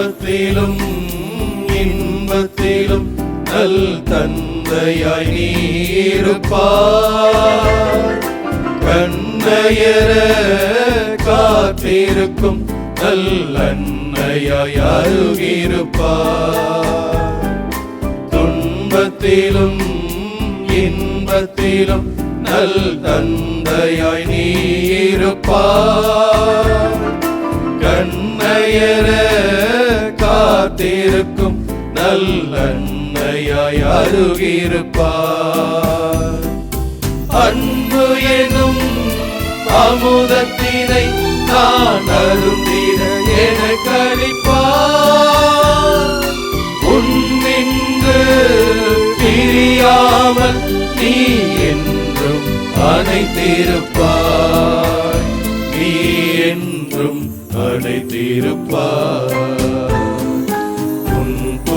துன்பத்திலும் இன்பத்திலும் நல் தந்தையாய் நீருப்பார் கண்ணையர காத்திருக்கும் நல்லன்னையாய் அருகிருப்பார் துன்பத்திலும் இன்பத்திலும் நல் தந்தையாய் நீருப்பார் கண்ணையர காத்திருக்கும் நல்லன்னையாய் அருகிருப்பார் அன்பு எனும் அமுதத்தினை நான் அருந்திட என கழிப்பார் உன்னின்று பிரியாமல் நீ என்றும் அனைத்திருப்பாய் நீ என்றும் அனைத்திருப்பாய்